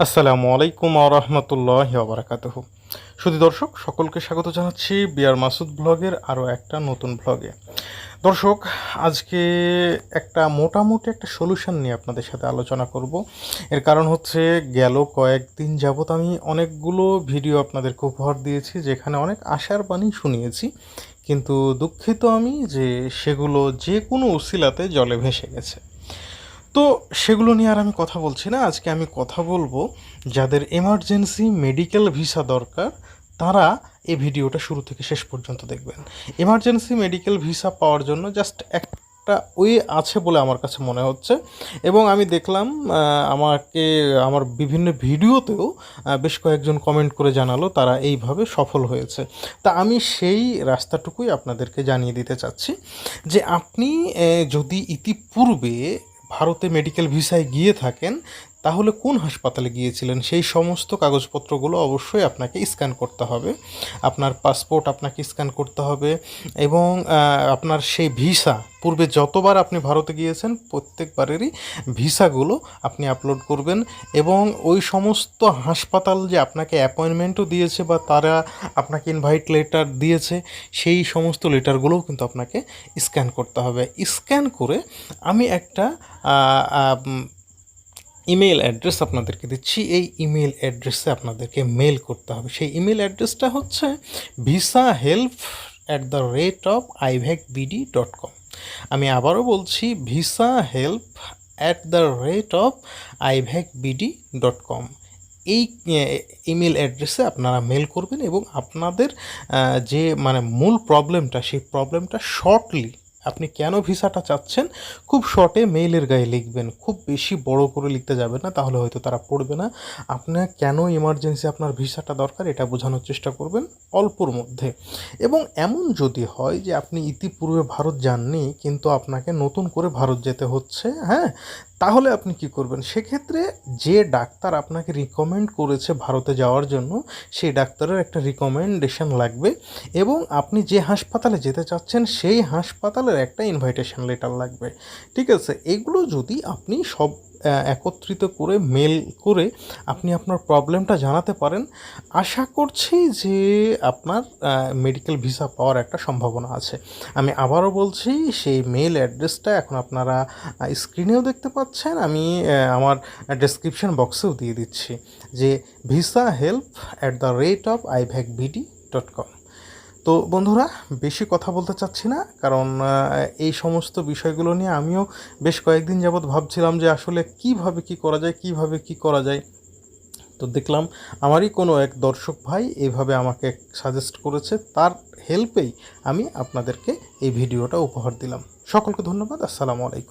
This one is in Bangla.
আসসালামু আলাইকুম আরহামতুল্লাহ বারাকাতুহু। শুধু দর্শক, সকলকে স্বাগত জানাচ্ছি বিয়ার মাসুদ ব্লগের আরও একটা নতুন ব্লগে। দর্শক, আজকে একটা মোটামুটি একটা সলিউশন নিয়ে আপনাদের সাথে আলোচনা করব। এর কারণ হচ্ছে গেল কয়েকদিন যাবত আমি অনেকগুলো ভিডিও আপনাদেরকে উপহার দিয়েছি, যেখানে অনেক আশার বাণী শুনিয়েছি। কিন্তু দুঃখিত আমি যে সেগুলো যে কোনো উসিলাতে জলে ভেসে গেছে। তো সেগুলো নিয়ে আর আমি কথা বলছি না। আজকে আমি কথা বলব যাদের এমার্জেন্সি মেডিকেল ভিসা দরকার, তারা এই ভিডিওটা শুরু থেকে শেষ পর্যন্ত দেখবেন। এমার্জেন্সি মেডিকেল ভিসা পাওয়ার জন্য জাস্ট একটা ওয়ে আছে বলে আমার কাছে মনে হচ্ছে। এবং আমি দেখলাম আমাকে, আমার বিভিন্ন ভিডিওতেও বেশ কয়েকজন কমেন্ট করে জানালো তারা এইভাবে সফল হয়েছে। তা আমি সেই রাস্তাটুকুই আপনাদেরকে জানিয়ে দিতে চাচ্ছি যে আপনি যদি ইতিপূর্বে ভারতে মেডিকেল ভিসায় গিয়ে থাকেন তাহলে কোন হাসপাতালে গিয়েছিলেন? সেই সমস্ত কাগজপত্রগুলো অবশ্যই আপনাকে স্ক্যান করতে হবে। আপনার পাসপোর্ট আপনাকে স্ক্যান করতে হবে এবং আপনার সেই ভিসা, পূর্বে যতবার আপনি ভারতে গিয়েছেন, প্রত্যেকবারেরই ভিসাগুলো আপনি আপলোড করবেন এবং ওই সমস্ত হাসপাতাল যে আপনাকে অ্যাপয়েন্টমেন্টও দিয়েছে বা তারা আপনাকে ইনভাইট লেটার দিয়েছে, সেই সমস্ত লেটারগুলোও কিন্তু আপনাকে স্ক্যান করতে হবে। স্ক্যান করে আমি একটা ইমেল অ্যাড্রেস আপনাদেরকে দিচ্ছি। এই ইমেল অ্যাড্রেসে আপনাদেরকে মেল করতে হবে। সেই ইমেল অ্যাড্রেসটা হচ্ছে visa help at the rate of IVAC BD dot com আমি আবারও বলছি visa help at the rate of IVAC BD dot com এই ইমেল অ্যাড্রেসে আপনারা মেল করবেন এবং আপনাদের যে মানে মূল প্রবলেমটা সেই প্রবলেমটা শর্টলি আপনি কেন ভিসাটা চাচ্ছেন? খুব শর্টে মেইলের গায়ে লিখবেন। খুব বেশি বড় করে লিখতে যাবেন না, তাহলে হয়তো তারা পড়বে না। আপনার কেন ইমার্জেন্সি আপনার ভিসাটা দরকার, এটা বোঝানোর চেষ্টা করবেন অল্পর মধ্যে। এবং এমন যদি হয় যে আপনি ইতিপূর্বে ভারত যাননি, কিন্তু আপনাকে নতুন করে ভারত যেতে হচ্ছে হ্যাঁ? তাহলে আপনি কি করবেন? সেক্ষেত্রে যে ডাক্তার আপনাকে রিকমেন্ড করেছে ভারতে যাওয়ার জন্য, সেই ডাক্তারের একটা রিকমেন্ডেশন লাগবে এবং আপনি যে হাসপাতালে যেতে চাচ্ছেন, সেই হাসপাতালের একটা ইনভাইটেশন লেটার লাগবে। ঠিক আছে? এগুলো যদি আপনি সব একত্রিত করে মেল করে আপনি আপনার প্রবলেমটা জানাতে পারেন। আশা করছি যে আপনার মেডিকেল ভিসা পাওয়ার একটা সম্ভাবনা আছে। আমি আবারও বলছি, সেই মেল অ্যাড্রেসটা এখন আপনারা স্ক্রিনেও দেখতে পাচ্ছেন। আমি আমার ডেসক্রিপশন বক্সেও দিয়ে দিচ্ছি। যে visa help at the rate of IVAC BD dot com তো বন্ধুরা, বেশি কথা বলতে চাচ্ছি না, কারণ এই সমস্ত বিষয়গুলো নিয়ে আমিও বেশ কয়েকদিন যাবৎ ভাবছিলাম যে আসলে কীভাবে কি করা যায়, কীভাবে কি করা যায়। তো দেখলাম, আমারই কোনো এক দর্শক ভাই এইভাবে আমাকে সাজেস্ট করেছে, তার হেল্পেই আমি আপনাদেরকে এই ভিডিওটা উপহার দিলাম। সকলকে ধন্যবাদ, আসসালামু আলাইকুম।